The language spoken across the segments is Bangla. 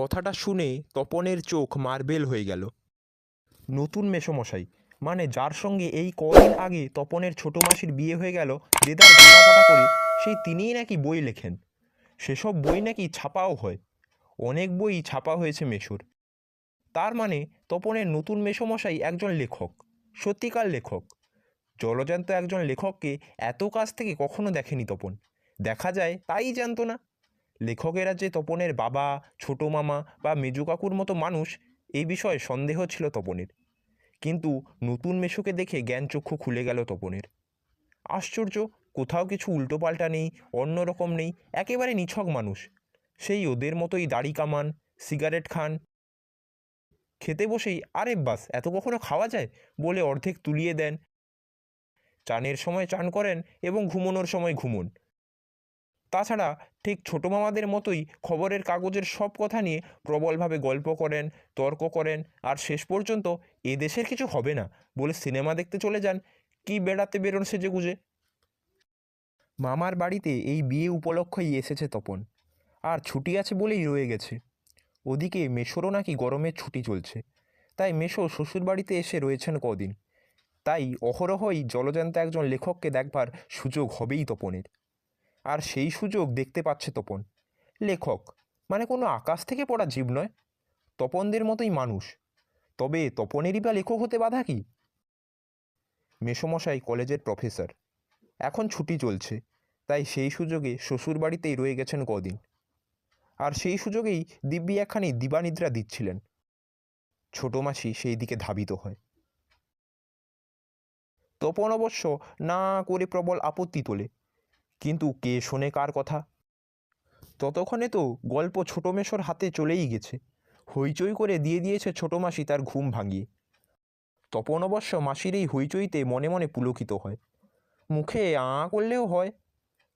কথাটা শুনে তপনের চোখ মার্বেল হয়ে গেল। নতুন মেসমশাই মানে যার সঙ্গে এই কদিন আগে তপনের ছোট মাসির বিয়ে হয়ে গেল দেদার ঘাটাপাটা করে, সেই তিনিই নাকি বই লেখেন। সেসব বই নাকি ছাপাও হয়। অনেক বই ছাপা হয়েছে মেশোর তার মানে তপনের নতুন মেসমশাই একজন লেখক, সত্যিকার লেখক। জলজান্ত একজন লেখককে এত কাছ থেকে কখনো দেখেনি তপন। দেখা যায় তাই জানতো না। লেখকেরা যে তপনের বাবা, ছোট মামা বা মেজু কাকুর মতো মানুষ এই বিষয়ে সন্দেহ ছিল তপনের। কিন্তু নতুন মেশোকে দেখে জ্ঞানচক্ষু খুলে গেল তপনের। আশ্চর্য, কোথাও কিছু উল্টোপাল্টা নেই অন্যরকম নেই, একেবারে নিছক মানুষ। সেই ওদের মতোই দাড়ি কামান, সিগারেট খান। খেতে বসেই, আরে বাস, এত কখনো খাওয়া যায়? বলে অর্ধেক তুলিয়ে দেন। চানের সময় চান করেন এবং ঘুমোনোর সময় ঘুমোন। তাছাড়া ঠিক ছোটো মামাদের মতোই খবরের কাগজের সব কথা নিয়ে প্রবলভাবে গল্প করেন, তর্ক করেন, আর শেষ পর্যন্ত এ দেশের কিছু হবে না বলে সিনেমা দেখতে চলে যান। কি বেড়াতে বেরোন সেজে গুজে। মামার বাড়িতে এই বিয়ে উপলক্ষেই এসেছে তপন। আর ছুটি আছে বলেই রয়ে গেছে। ওদিকে মেশোরও নাকি গরমের ছুটি চলছে। তাই মেশো শ্বশুরবাড়িতে এসে রয়েছেন কদিন। তাই অহরহই জলজান্ত একজন লেখককে দেখবার সুযোগ হবেই তপনের। আর সেই সুযোগ দেখতে পাচ্ছে তপন। লেখক মানে কোনো আকাশ থেকে পড়া জীব নয়। তপনদের মতোই মানুষ। তবে তপনেরই বা লেখক হতে বাধা কি? মেসমশাই, কলেজের প্রফেসর। এখন ছুটি চলছে, তাই সেই সুযোগে শ্বশুরবাড়িতেই রয়ে গেছেন কদিন। আর সেই সুযোগেই দিব্যি একখানি দিবানিদ্রা দিচ্ছিলেন। ছোট মাসি সেই দিকে ধাবিত হয়। তপন অবশ্য না করে প্রবল আপত্তি তোলে। কিন্তু কে শোনে কার কথা? ততক্ষণে তো গল্প ছোট হাতে চলেই গেছে। হইচই করে দিয়ে দিয়েছে ছোট মাসি তার ঘুম ভাঙিয়ে। তপন অবশ্য মাসির এই হইচইতে মনে মনে পুলকিত হয়। মুখে আঁ করলেও হয়,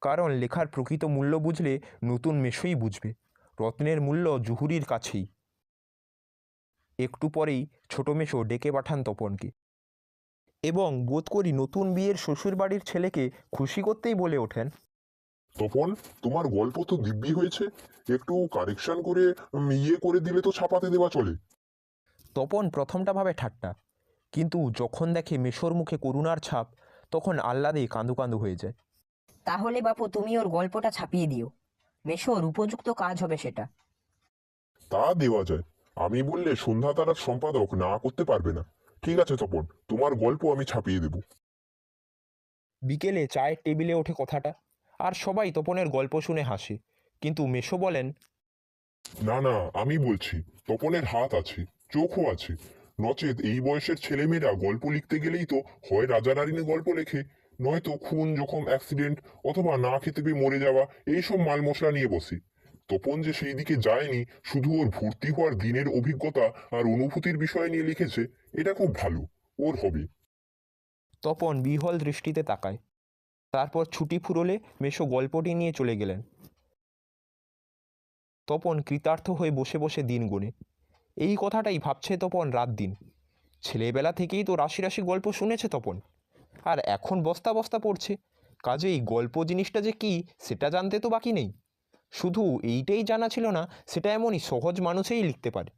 কারণ লেখার প্রকৃত মূল্য বুঝলে নতুন মেশোই বুঝবে, রত্নের মূল্য জুহুরির কাছেই। একটু পরেই ছোট মেশো ডেকে পাঠান তপনকে। এবং বোধ করি নতুন বিয়ের শ্বশুরবাড়ির ছেলেকে খুশি করতেই বলে ওঠেন। তপন তোমার গল্প তো দিব্যি হয়েছে। একটু কারেকশন করে ইয়ে করে দিলে তো ছাপাতে দেওয়া চলে। তপন প্রথমটা ভাবে ঠাট্টা কিন্তু যখন দেখে মেশোর মুখে করুণার ছাপ তখন আহ্লাদে কাঁদু কাঁদু হয়ে যায়। তাহলে বাপু তুমি ওর গল্পটা ছাপিয়ে দিও। মেশোর উপযুক্ত কাজ হবে সেটা। তা দেওয়া যায়। আমি বললে সন্ধ্যা তারার সম্পাদক না করতে পারবে না। ঠিক আছে তপন তোমার গল্প আমি ছাপিয়ে দেব। বিকেলে চায়ের টেবিলে ওঠে কথাটা আর সবাই তপনের গল্প শুনে হাসে। কিন্তু মেশো বলেন না না আমি বলছি তপনের হাত আছে চোখও আছে। নচেত এই বয়সের ছেলেমেয়েরা গল্প লিখতে গেলেই তো হয় রাজা রানীনে গল্প লেখে। নয়তো খুন জখম অ্যাক্সিডেন্ট অথবা না খেতে পেয়ে মরে যাওয়া এইসব মাল মশলা নিয়ে বসে। তপন যে সেই দিকে যায়নি, শুধু ওর ভর্তি হওয়ার দিনের অভিজ্ঞতা আর অনুভূতির বিষয় নিয়ে লিখেছে, এটা খুব ভালো, ওর হবে। তপন বিহল দৃষ্টিতে তাকায়। তারপর ছুটি ফুরোলে মেশো গল্পটি নিয়ে চলে গেলেন। তপন কৃতার্থ হয়ে বসে বসে দিন গুনে। এই কথাটাই ভাবছে তপন রাত দিন। ছেলেবেলা থেকেই তো রাশি রাশি গল্প শুনেছে তপন। আর এখন বস্তা বস্তা পড়ছে। কাজেই গল্প জিনিসটা যে কী, সেটা জানতে তো বাকি নেই। শুধু এইটাই জানা ছিল না, সেটা এমনই সহজ মানুষেই লিখতে পারে।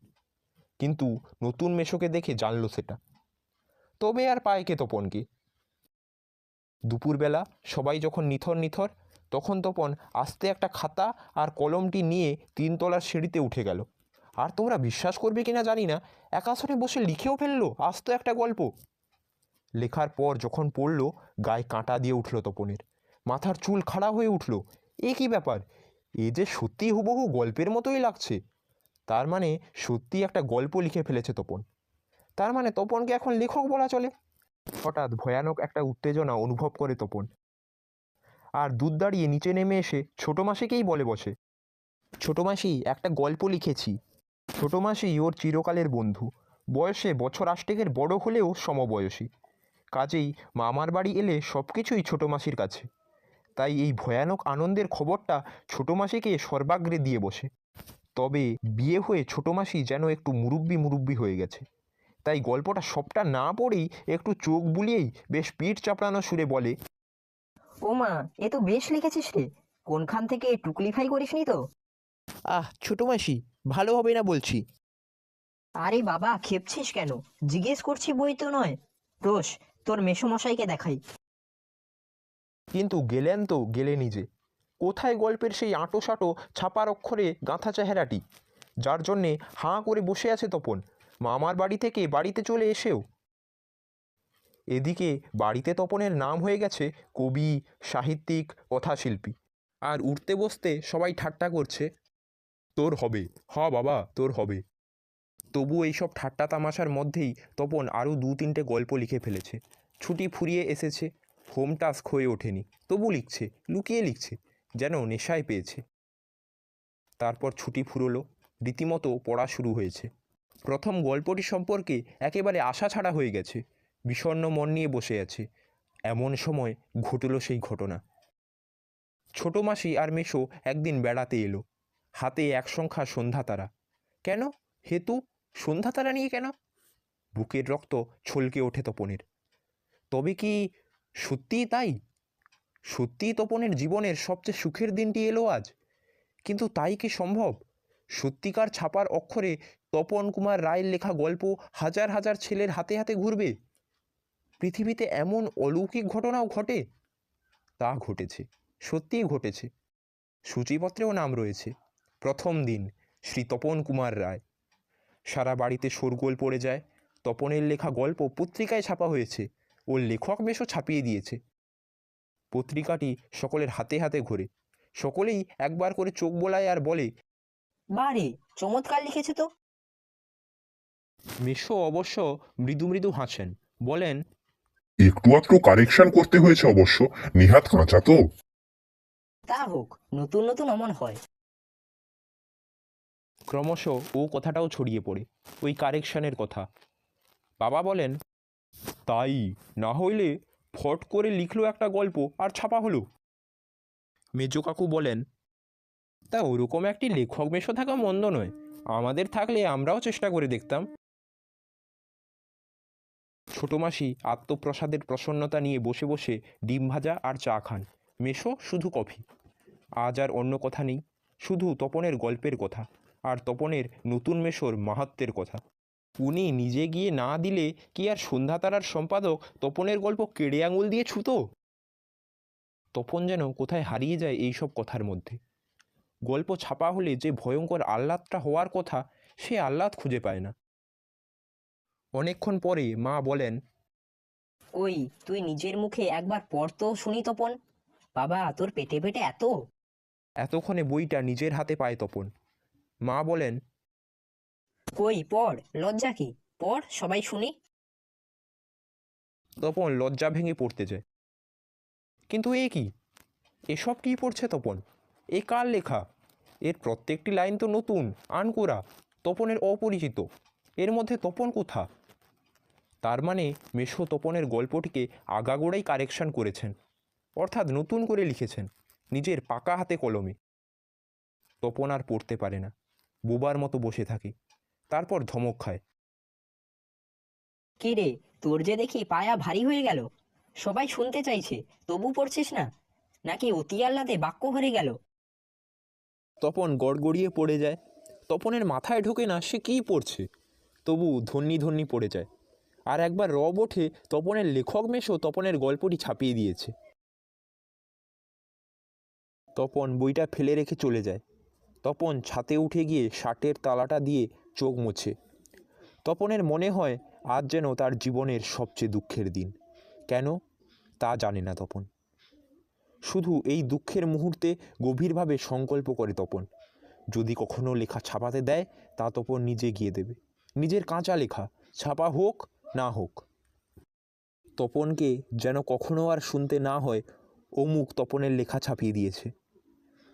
কিন্তু নতুন মেশোকে দেখে জানলো সেটা। তবে আর পায় কে তপনকে? দুপুরবেলা সবাই যখন নিথর নিথর, তখন তপন আস্তে একটা খাতা আর কলমটি নিয়ে তিনতলার সিঁড়িতে উঠে গেল। আর তোমরা বিশ্বাস করবে কিনা জানি না একাশনে বসে লিখেও ফেলল, আস্ত একটা গল্প। লেখার পর যখন পড়ল, গায়ে কাঁটা দিয়ে উঠল তপনের। মাথার চুল খাড়া হয়ে উঠল। এ কি ব্যাপার? এ যে সত্যি হুবহু গল্পের মতোই লাগছে। তার মানে সত্যি একটা গল্প লিখে ফেলেছে তপন। তার মানে তপনকে এখন লেখক বলা চলে। হঠাৎ ভয়ানক একটা উত্তেজনা অনুভব করে তপন। আর দুধ দাঁড়িয়ে নিচে নেমে এসে ছোটো মাসিকেই বলে বসে, ছোটো মাসি, একটা গল্প লিখেছি। ছোটো মাসি ওর চিরকালের বন্ধু। বয়সে বছর আষ্টেকের বড় হলেও সমবয়সী। কাজেই মামার বাড়ি এলে সব কিছুই ছোটো মাসির কাছে। তাই এই ভয়ানক আনন্দের খবরটা ছোটো মাসিকে সর্বাগ্রে দিয়ে বসে। তবে বিয়ে হয়ে ছোটো মাসি যেন একটু মুরব্বি মুরব্বি হয়ে গেছে। তাই গল্পটা সবটা না পড়েই একটু চোখ বুলিয়েই বেশ পিঠ চাপড়ানো সুরে বলে ও মা এ তো বেশ লিখেছিস রে। কোনখান থেকে টুকলিফাই করিসনি তো? আহ ছোটো মাসি ভালো হবে না বলছি। আরে বাবা খেপছিস কেন? জিজ্ঞেস করছি বই তো নয়। রোশ তোর মেসোমশাইকে দেখাই। কিন্তু গেলেন তো গেলে নিজে। কোথায় গল্পের সেই আঁটো সাঁটো ছাপার অক্ষরে গাঁথা চেহারাটি? যার জন্যে হাঁ করে বসে আছে তপন। মামার বাড়ি থেকে বাড়িতে চলে এসেও। এদিকে বাড়িতে তপনের নাম হয়ে গেছে কবি, সাহিত্যিক, কথাশিল্পী। আর উঠতে বসতে সবাই ঠাট্টা করছে। তোর হবে, হ বাবা, তোর হবে। তবু এইসব ঠাট্টা তামাশার মধ্যেই তপন আরও দু তিনটে গল্প লিখে ফেলেছে। ছুটি ফুরিয়ে এসেছে। হোম টাস্ক হয়ে ওঠেনি। তবু লিখছে, লুকিয়ে লিখছে, যেন নেশায় পেয়েছে। তারপর ছুটি ফুরলো। রীতিমতো পড়া শুরু হয়েছে। প্রথম গল্পটি সম্পর্কে একেবারে আশা ছাড়া হয়ে গেছে। বিষণ্ণ মন নিয়ে বসে আছে। এমন সময় ঘটল সেই ঘটনা। ছোট মাসি আর মেশো একদিন বেড়াতে এলো। হাতে এক সংখ্যা সন্ধ্যা তারা। কেন? হেতু? সন্ধ্যা তারা নিয়ে কেন? বুকের রক্ত ছলকে ওঠে তপনের। তবে কি সত্যিই তাই? সত্যিই তপনের জীবনের সবচেয়ে সুখের দিনটি এলো আজ? কিন্তু তাই কি সম্ভব? সত্যিকার ছাপার অক্ষরে তপন কুমার রায়ের লেখা গল্প হাজার হাজার ছেলের হাতে হাতে ঘুরবে। পৃথিবীতে এমন অলৌকিক ঘটনাও ঘটে? তা ঘটেছে, সত্যিই ঘটেছে। সূচিপত্রেও নাম রয়েছে, প্রথম দিন, শ্রী তপন কুমার রায়। সারা বাড়িতে শোরগোল পড়ে যায়, তপনের লেখা গল্প পত্রিকায় ছাপা হয়েছে। ওর লেখক বেশও ছাপিয়ে দিয়েছে। পত্রিকাটি সকলের হাতে হাতে ঘোরে। সকলেই একবার করে চোখ বোলায় আর বলে বারে চমৎকার লিখেছে তো। মেশো অবশ্য মৃদু মৃদু হাসেন বলেন একটু আধটু কারেকশন করতে হয়েছে অবশ্য। নিহাত কাঁচা তো। তা হোক নতুন নতুন অমন হয়। ক্রমশ ও কথাটাও ছড়িয়ে পড়ে ওই কারেকশনের কথা। বাবা বলেন তাই না হইলে ফট করে লিখলো একটা গল্প আর ছাপা হলো। মেজো কাকু বলেন, তা ওরকম একটি লেখক মেশো থাকা মন্দ নয়। আমাদের থাকলে আমরাও চেষ্টা করে দেখতাম। ছোট মাসি আত্মপ্রসাদের প্রসন্নতা নিয়ে বসে বসে ডিম ভাজা আর চা খান। মেশো শুধু কফি। আজ আর অন্য কথা নেই, শুধু তপনের গল্পের কথা আর তপনের নতুন মেশোর মাহাত্মের কথা। উনি নিজে গিয়ে না দিলে কি আর সন্ধ্যা তারার সম্পাদক তপনের গল্প কেড়ে আঙুল দিয়ে ছুতো? তপন যেন কোথায় হারিয়ে যায় এইসব কথার মধ্যে। গল্প ছাপা হলে যে ভয়ঙ্কর আহ্লাদটা হওয়ার কথা সে আহ্লাদ খুঁজে পায় না। অনেকক্ষণ পরে মা বলেন ওই তুই নিজের মুখে একবার পড় তো শুনি তপন। বাবা তোর পেটে পেটে এত? এতক্ষণে বইটা নিজের হাতে পায় তপন। মা বলেন কই, পড়, লজ্জা কি? পড়, সবাই শুনি। তপন লজ্জা ভেঙে পড়তে যায়। কিন্তু এ কি? এসব কি পড়ছে তপন? এ কার লেখা? এর প্রত্যেকটি লাইন তো নতুন, আনকোরা, তপনের অপরিচিত। এর মধ্যে তপন কোথা? তার মানে মেশো তপনের গল্পটিকে আগাগোড়াই কারেকশন করেছেন। অর্থাৎ নতুন করে লিখেছেন, নিজের পাকা হাতে কলমে। তপন আর পড়তে পারে না। বোবার মতো বসে থাকে। তারপর ধমক খায়। কি রে তোর যে দেখি পায়া ভারী হয়ে গেল। সবাই শুনতে চাইছে তবু পড়ছিস না? নাকি অতি আহ্লাদে বাক্য ভরে গেল? তপন গড়গড়িয়ে পড়ে যায়। তপনের মাথায় ঢোকে না সে কী পড়ছে? তবু ধন্যি ধন্যি পড়ে যায়। আর একবার রব ওঠে তপনের লেখক মেশো তপনের গল্পটি ছাপিয়ে দিয়েছে। তপন বইটা ফেলে রেখে চলে যায়। তপন ছাতে উঠে গিয়ে শার্টের তালাটা দিয়ে চোখ মোছে। তপনের মনে হয়, আজ যেন তার জীবনের সবচেয়ে দুঃখের দিন। কেন? তা জানে না তপন। শুধু এই দুঃখের মুহূর্তে গভীরভাবে সংকল্প করে তপন। যদি কখনো লেখা ছাপাতে দেয়, তা তপন নিজে গিয়ে দেবে। নিজের কাঁচা লেখা, ছাপা হোক, না হোক। তপনকে যেন কখনো আর শুনতে না হয়, অমুক তপনের লেখা ছাপিয়ে দিয়েছে।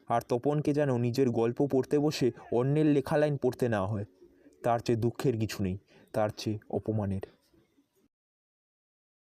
আর তপনকে যেন নিজের গল্প পড়তে বসে অন্যের লেখা লাইন পড়তে না হয়। তার চেয়ে দুঃখের কিছু নেই তার চেয়ে অপমানের।